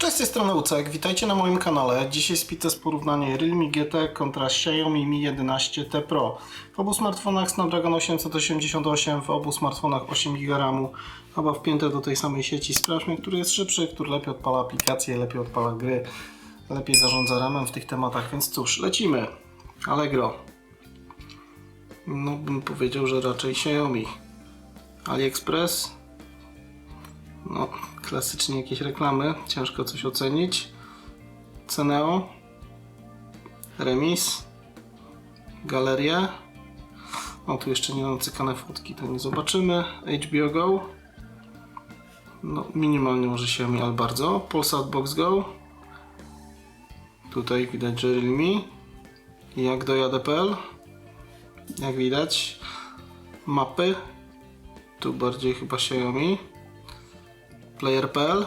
Cześć, z tej strony Ucek, witajcie na moim kanale. Dzisiaj spite z porównanie Realme GT kontra Xiaomi Mi 11T Pro. W obu smartfonach Snapdragon 888, w obu smartfonach 8 GB RAMu, oba wpięte do tej samej sieci. Sprawdźmy, który jest szybszy, który lepiej odpala aplikacje, lepiej odpala gry, lepiej zarządza ramem w tych tematach, więc cóż, lecimy. Allegro. No bym powiedział, że raczej Xiaomi. AliExpress no, klasycznie jakieś reklamy, ciężko coś ocenić. Ceneo, Remis, Galeria. O, tu jeszcze nie cykane fotki, to nie zobaczymy. HBO Go. No, minimalnie może się mi, ale bardzo. Polsat Box Go. Tutaj widać, że Realme. Jak dojadę.pl. Jak widać. Mapy. Tu bardziej chyba Xiaomi player.pl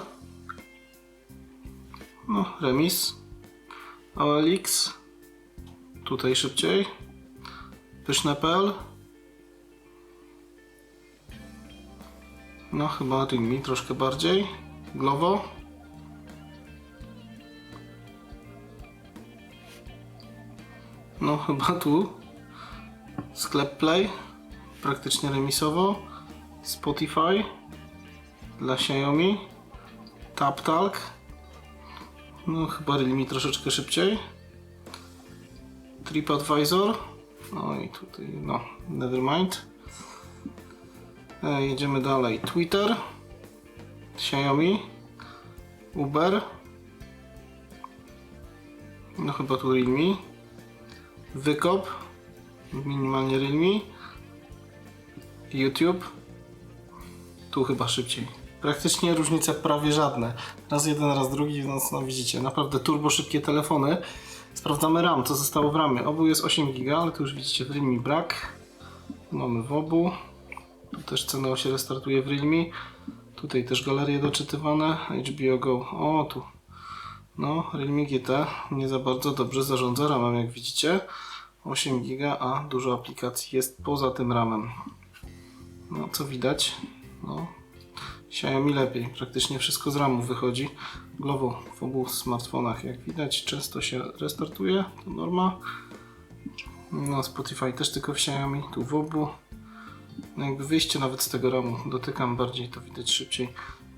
no, remis. OLX tutaj szybciej. Pyszne.pl no chyba Realme troszkę bardziej. Glovo. No chyba tu. Sklep Play. Praktycznie remisowo. Spotify dla Xiaomi. TapTalk no chyba Realme troszeczkę szybciej. TripAdvisor. No i tutaj no nevermind. E, jedziemy dalej. Twitter. Xiaomi. Uber. No chyba tu Realme Wykop. Minimalnie Realme YouTube. Tu chyba szybciej praktycznie różnice prawie żadne. Raz jeden, raz drugi, więc no widzicie, naprawdę turbo szybkie telefony. Sprawdzamy RAM, co zostało w ramie. Obu jest 8 GB, ale tu już widzicie w Realme brak. Mamy w obu. Tu też Ceneo się restartuje w Realme. Tutaj też galerie doczytywane. HBO Go. O, tu. No, Realme GT nie za bardzo dobrze zarządza ramem, jak widzicie. 8 GB, a dużo aplikacji jest poza tym ramem. No, co widać? No, Xiaomi lepiej, praktycznie wszystko z RAMu wychodzi. Glovo w obu smartfonach, jak widać, często się restartuje, to norma. No, Spotify też tylko w Xiaomi, tu w obu. No, jakby wyjście nawet z tego RAMu, dotykam bardziej, to widać szybciej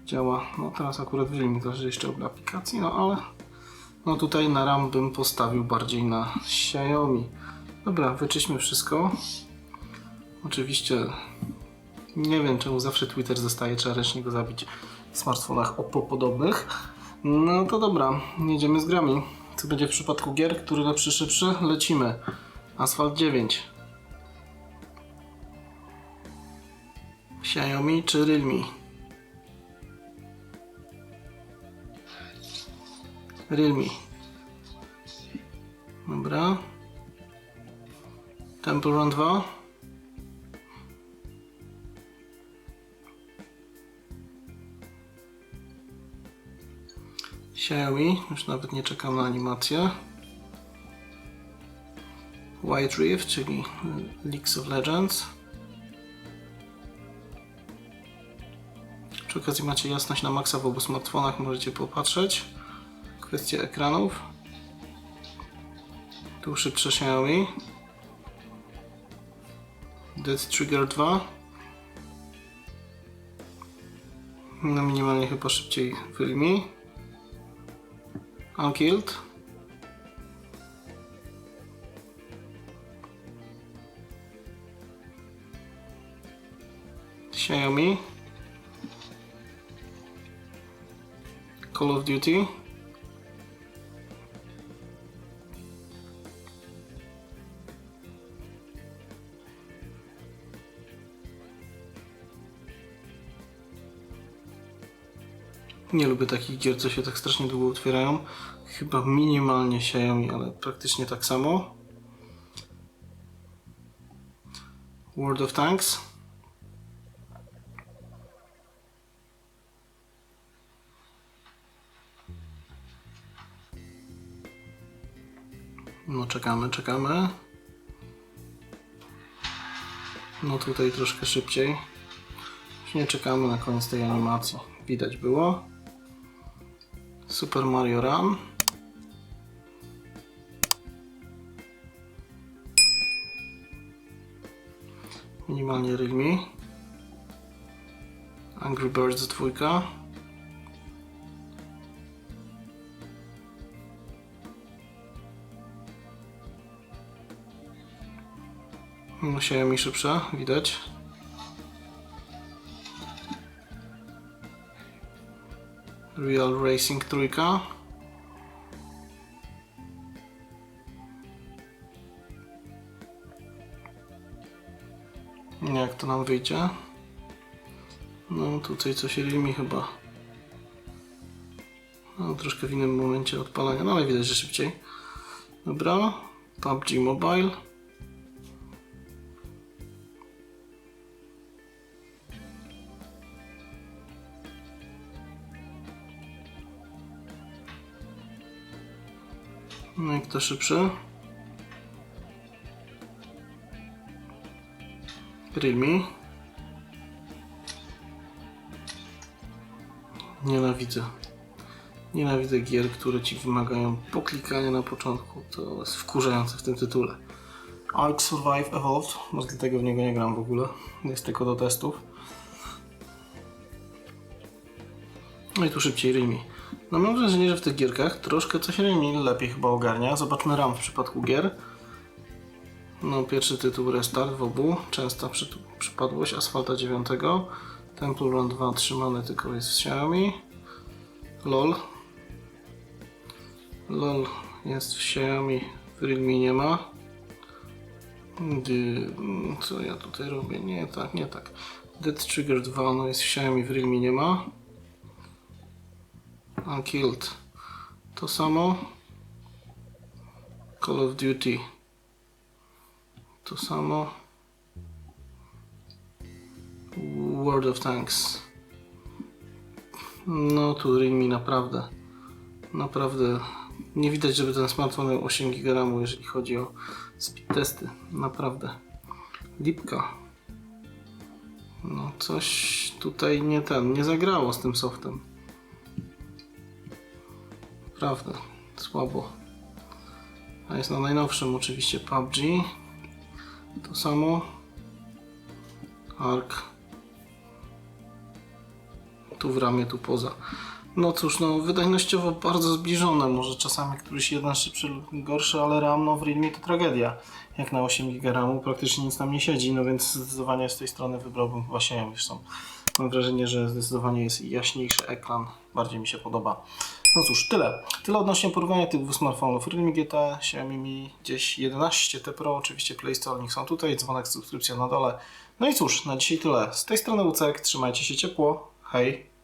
działa. No teraz akurat wyjmie zależy jeszcze od aplikacji, no ale no tutaj na RAM bym postawił bardziej na Xiaomi. Dobra, wyczyśmy wszystko. Oczywiście nie wiem czemu zawsze Twitter zostaje, trzeba ręcznie go zabić w smartfonach Oppo podobnych. No to dobra, jedziemy z grami. Co będzie w przypadku gier? Który lepszy, szybszy? Lecimy. Asphalt 9. Xiaomi czy Realme? Realme. Dobra. Temple Run 2. Xiaomi, już nawet nie czekam na animację. White Rift, czyli League of Legends. Przy okazji macie jasność na maksa w obu smartfonach, możecie popatrzeć. Kwestia ekranów. Tu szybsze Xiaomi. Dead Trigger 2. No minimalnie chyba szybciej Realme. Unkilled. Xiaomi. Call of Duty. Nie lubię takich gier, co się tak strasznie długo otwierają. Chyba minimalnie Xiaomi, ale praktycznie tak samo. World of Tanks. No czekamy, czekamy. No tutaj troszkę szybciej. Już nie czekamy na koniec tej animacji. Widać było. Super Mario Run. Minimalnie Realme. Angry Birds 2. No, Xiaomi szybsze, widać. Real Racing trójka. Jak to nam wyjdzie? No tutaj coś Realme chyba. No troszkę w innym momencie odpalania, no ale widać, że szybciej. Dobra, PUBG Mobile. No i kto szybszy? Realme. Nienawidzę. Nienawidzę gier, które ci wymagają poklikania na początku. To jest wkurzające w tym tytule. Ark Survive Evolved. Może dlatego w niego nie gram w ogóle. Jest tylko do testów. No i tu szybciej Realme. No mam wrażenie, że w tych gierkach troszkę coś Realme lepiej chyba ogarnia. Zobaczmy RAM w przypadku gier. No pierwszy tytuł Restart w obu. Częsta przy, przypadłość Asfalta 9. Temple Run 2 trzymany tylko jest w Xiaomi. LOL. LOL jest w Xiaomi, w Realme nie ma. Co ja tutaj robię? Nie tak, nie tak. Dead Trigger 2 no jest w Xiaomi, w Realme nie ma. Unkilled. To samo. Call of Duty. To samo. World of Tanks. No tu Realme naprawdę. Naprawdę. Nie widać, żeby ten smartfon miał 8 GB jeżeli chodzi o speed testy. Naprawdę. Lipka. No coś tutaj nie ten, nie zagrało z tym softem. Naprawdę, słabo. A jest na najnowszym oczywiście PUBG. To samo. Ark. Tu w ramie, tu poza. No cóż, no wydajnościowo bardzo zbliżone. Może czasami któryś jeden szybszy lub gorszy, ale RAM no w Realme to tragedia. Jak na 8 GB praktycznie nic tam nie siedzi, no więc zdecydowanie z tej strony wybrałbym właśnie ją. Zresztą mam wrażenie, że zdecydowanie jest jaśniejszy ekran. Bardziej mi się podoba. No cóż, tyle. Tyle odnośnie porównania tych dwóch smartfonów. Realme GT, Xiaomi Mi gdzieś 11 T Pro, oczywiście Play Store, link są tutaj, dzwonek, subskrypcja na dole. No i cóż, na dzisiaj tyle. Z tej strony Ucek, trzymajcie się ciepło. Hej!